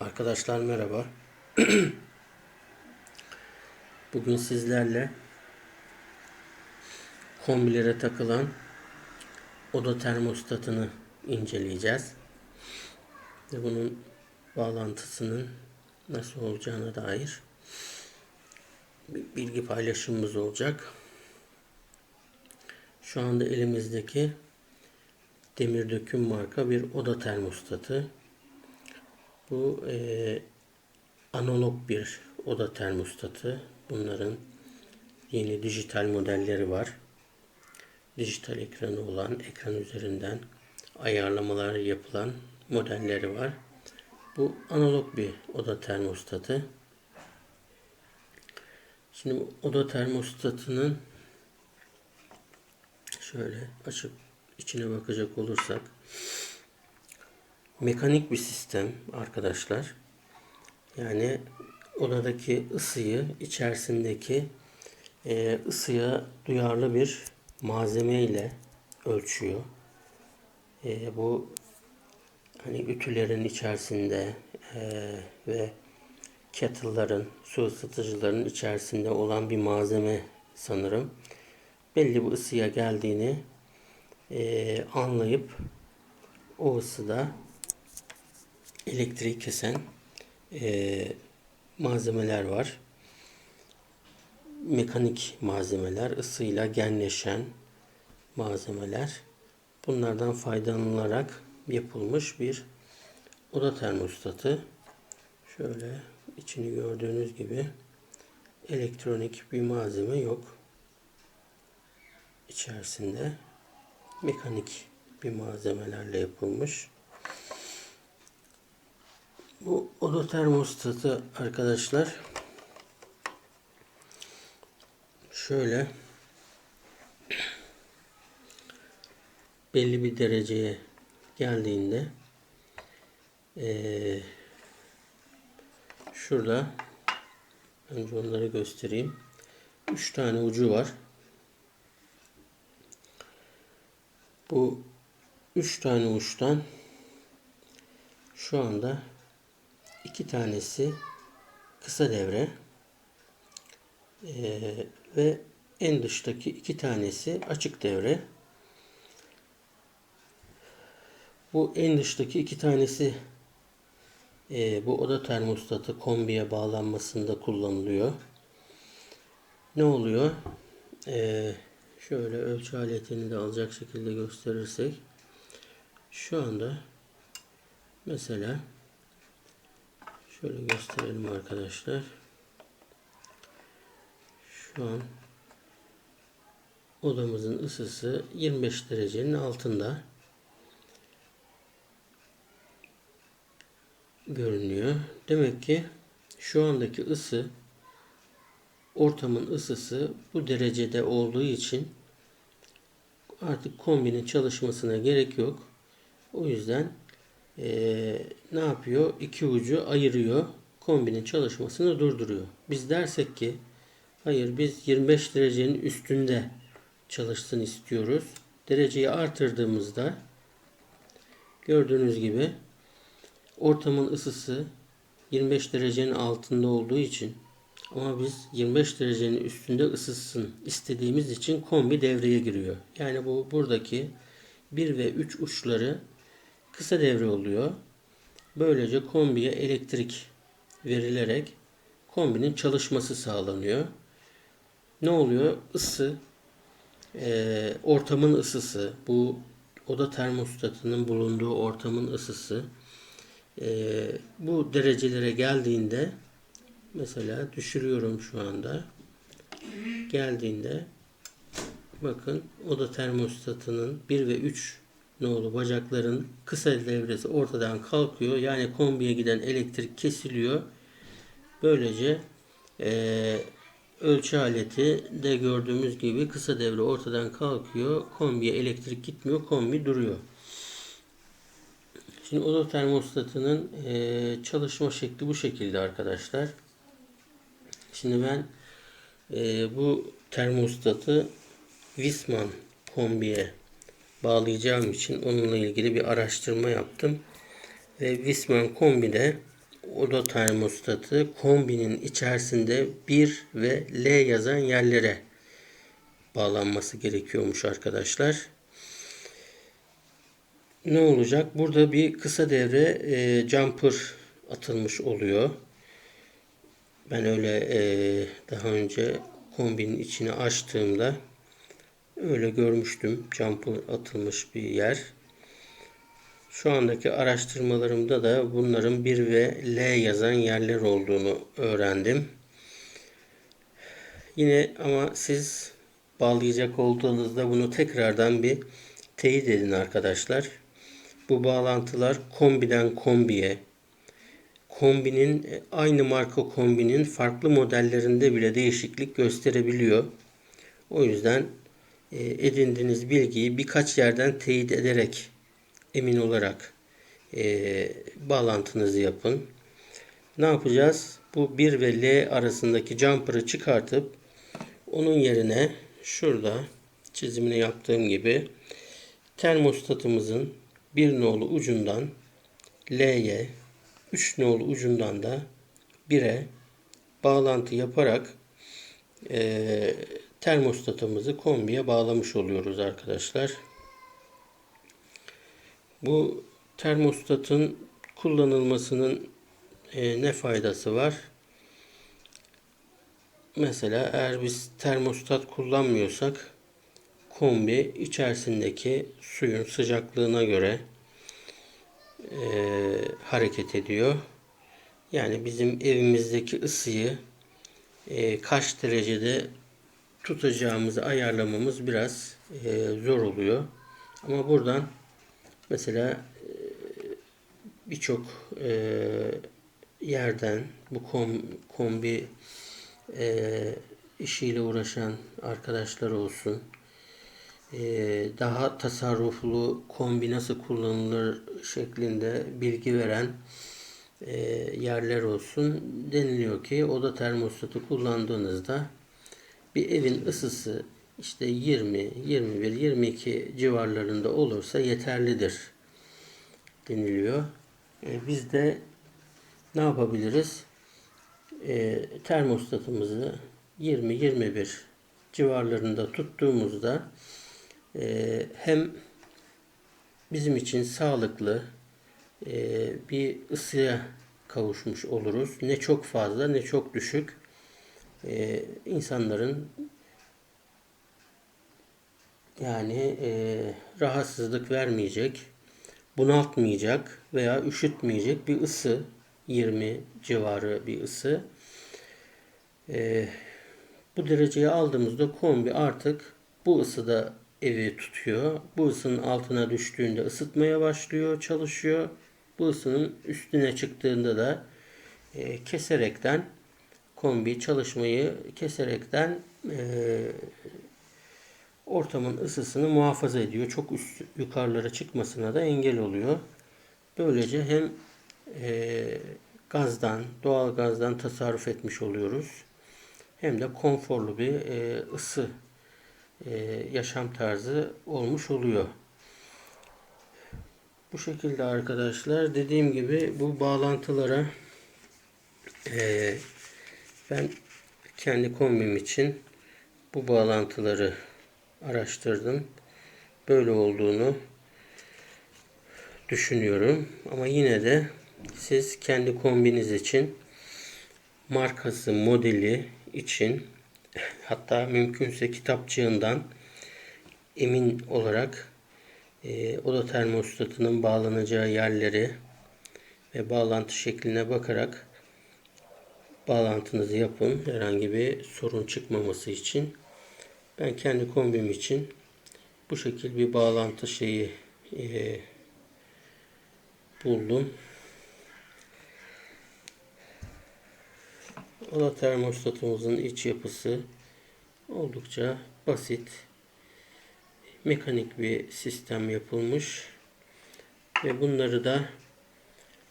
Arkadaşlar merhaba. Bugün sizlerle kombilere takılan oda termostatını inceleyeceğiz. Ve bunun bağlantısının nasıl olacağına dair bir bilgi paylaşımımız olacak. Şu anda elimizdeki demir döküm marka bir oda termostatı. Bu e, analog bir oda termostatı. Bunların yeni dijital modelleri var. Dijital ekranı olan, ekran üzerinden ayarlamalar yapılan modelleri var. Bu analog bir oda termostatı. Şimdi oda termostatının şöyle açıp içine bakacak olursak mekanik bir sistem arkadaşlar. Yani odadaki ısıyı içerisindeki e, ısıya duyarlı bir malzeme ile ölçüyor. E, bu hani ütülerin içerisinde e, ve kettle'ların, su ısıtıcıların içerisinde olan bir malzeme sanırım. Belli bir ısıya geldiğini e, anlayıp o ısıda elektriği kesen e, malzemeler var. Mekanik malzemeler, ısıyla genleşen malzemeler. Bunlardan faydalanılarak yapılmış bir oda termostatı. Şöyle içini gördüğünüz gibi elektronik bir malzeme yok. İçerisinde mekanik bir malzemelerle yapılmış. Bu oda termostatı arkadaşlar şöyle belli bir dereceye geldiğinde ee, şurada önce onları göstereyim. 3 tane ucu var. Bu 3 tane uçtan şu anda iki tanesi kısa devre ee, ve en dıştaki iki tanesi açık devre. Bu en dıştaki iki tanesi e, bu oda termostatı kombiye bağlanmasında kullanılıyor. Ne oluyor? Ee, şöyle ölçü aletini de alacak şekilde gösterirsek şu anda mesela Şöyle gösterelim arkadaşlar. Şu an odamızın ısısı 25 derecenin altında görünüyor. Demek ki şu andaki ısı ortamın ısısı bu derecede olduğu için artık kombinin çalışmasına gerek yok. O yüzden e, ne yapıyor? İki ucu ayırıyor. Kombinin çalışmasını durduruyor. Biz dersek ki hayır biz 25 derecenin üstünde çalışsın istiyoruz. Dereceyi artırdığımızda gördüğünüz gibi ortamın ısısı 25 derecenin altında olduğu için ama biz 25 derecenin üstünde ısıtsın istediğimiz için kombi devreye giriyor. Yani bu buradaki 1 ve 3 uçları kısa devre oluyor. Böylece kombiye elektrik verilerek kombinin çalışması sağlanıyor. Ne oluyor? Isı, e, ortamın ısısı, bu oda termostatının bulunduğu ortamın ısısı e, bu derecelere geldiğinde mesela düşürüyorum şu anda geldiğinde bakın oda termostatının 1 ve 3 nolu bacakların kısa devresi ortadan kalkıyor. Yani kombiye giden elektrik kesiliyor. Böylece e, ölçü aleti de gördüğümüz gibi kısa devre ortadan kalkıyor. Kombiye elektrik gitmiyor. Kombi duruyor. Şimdi oda termostatının e, çalışma şekli bu şekilde arkadaşlar. Şimdi ben e, bu termostatı Wisman kombiye bağlayacağım için onunla ilgili bir araştırma yaptım. Ve Wisman kombide oda termostatı kombinin içerisinde 1 ve L yazan yerlere bağlanması gerekiyormuş arkadaşlar. Ne olacak? Burada bir kısa devre e, jumper atılmış oluyor. Ben öyle e, daha önce kombinin içini açtığımda öyle görmüştüm. Jumper atılmış bir yer. Şu andaki araştırmalarımda da bunların 1 ve L yazan yerler olduğunu öğrendim. Yine ama siz bağlayacak olduğunuzda bunu tekrardan bir teyit edin arkadaşlar. Bu bağlantılar kombiden kombiye, kombinin aynı marka kombinin farklı modellerinde bile değişiklik gösterebiliyor. O yüzden edindiğiniz bilgiyi birkaç yerden teyit ederek emin olarak e, bağlantınızı yapın. Ne yapacağız? Bu 1 ve L arasındaki jumper'ı çıkartıp onun yerine şurada çizimini yaptığım gibi termostatımızın bir nolu ucundan L'ye 3 nolu ucundan da 1'e bağlantı yaparak e, termostatımızı kombiye bağlamış oluyoruz arkadaşlar. Bu termostatın kullanılmasının e, ne faydası var? Mesela eğer biz termostat kullanmıyorsak kombi içerisindeki suyun sıcaklığına göre e, hareket ediyor. Yani bizim evimizdeki ısıyı e, kaç derecede tutacağımızı ayarlamamız biraz e, zor oluyor. Ama buradan mesela e, birçok e, yerden bu kom, kombi e, işiyle uğraşan arkadaşlar olsun e, daha tasarruflu kombi nasıl kullanılır şeklinde bilgi veren e, yerler olsun. Deniliyor ki oda termostatı kullandığınızda bir evin ısısı işte 20, 21, 22 civarlarında olursa yeterlidir deniliyor. E, biz de ne yapabiliriz? E, termostatımızı 20-21 civarlarında tuttuğumuzda e, hem bizim için sağlıklı e, bir ısıya kavuşmuş oluruz. Ne çok fazla ne çok düşük. E, insanların yani e, rahatsızlık vermeyecek, bunaltmayacak veya üşütmeyecek bir ısı, 20 civarı bir ısı. E, bu dereceye aldığımızda kombi artık bu ısıda evi tutuyor. Bu ısının altına düştüğünde ısıtmaya başlıyor, çalışıyor. Bu ısının üstüne çıktığında da e, keserekten kombi çalışmayı keserekten e, ortamın ısısını muhafaza ediyor. Çok üst yukarılara çıkmasına da engel oluyor. Böylece hem e, gazdan, doğal gazdan tasarruf etmiş oluyoruz. Hem de konforlu bir e, ısı e, yaşam tarzı olmuş oluyor. Bu şekilde arkadaşlar dediğim gibi bu bağlantılara e, ben kendi kombim için bu bağlantıları araştırdım. Böyle olduğunu düşünüyorum. Ama yine de siz kendi kombiniz için markası, modeli için hatta mümkünse kitapçığından emin olarak e, oda termostatının bağlanacağı yerleri ve bağlantı şekline bakarak bağlantınızı yapın. Herhangi bir sorun çıkmaması için. Ben kendi kombim için bu şekil bir bağlantı şeyi e, buldum. Oda termostatımızın iç yapısı oldukça basit. Mekanik bir sistem yapılmış. Ve bunları da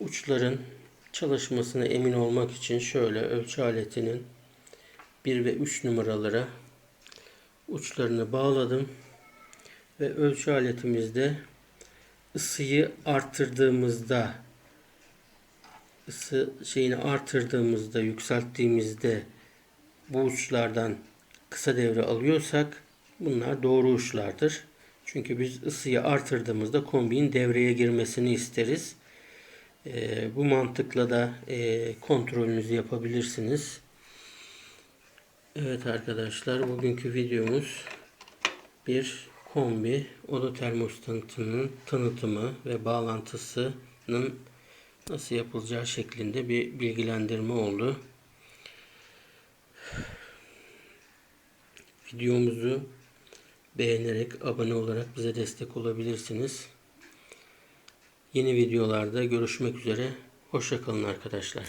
uçların çalışmasına emin olmak için şöyle ölçü aletinin 1 ve 3 numaralara uçlarını bağladım. Ve ölçü aletimizde ısıyı arttırdığımızda ısı şeyini artırdığımızda, yükselttiğimizde bu uçlardan kısa devre alıyorsak bunlar doğru uçlardır. Çünkü biz ısıyı artırdığımızda kombinin devreye girmesini isteriz. Ee, bu mantıkla da e, kontrolünüzü yapabilirsiniz. Evet arkadaşlar bugünkü videomuz bir kombi oda termostatının tanıtımı ve bağlantısının nasıl yapılacağı şeklinde bir bilgilendirme oldu. Videomuzu beğenerek abone olarak bize destek olabilirsiniz. Yeni videolarda görüşmek üzere. Hoşçakalın arkadaşlar.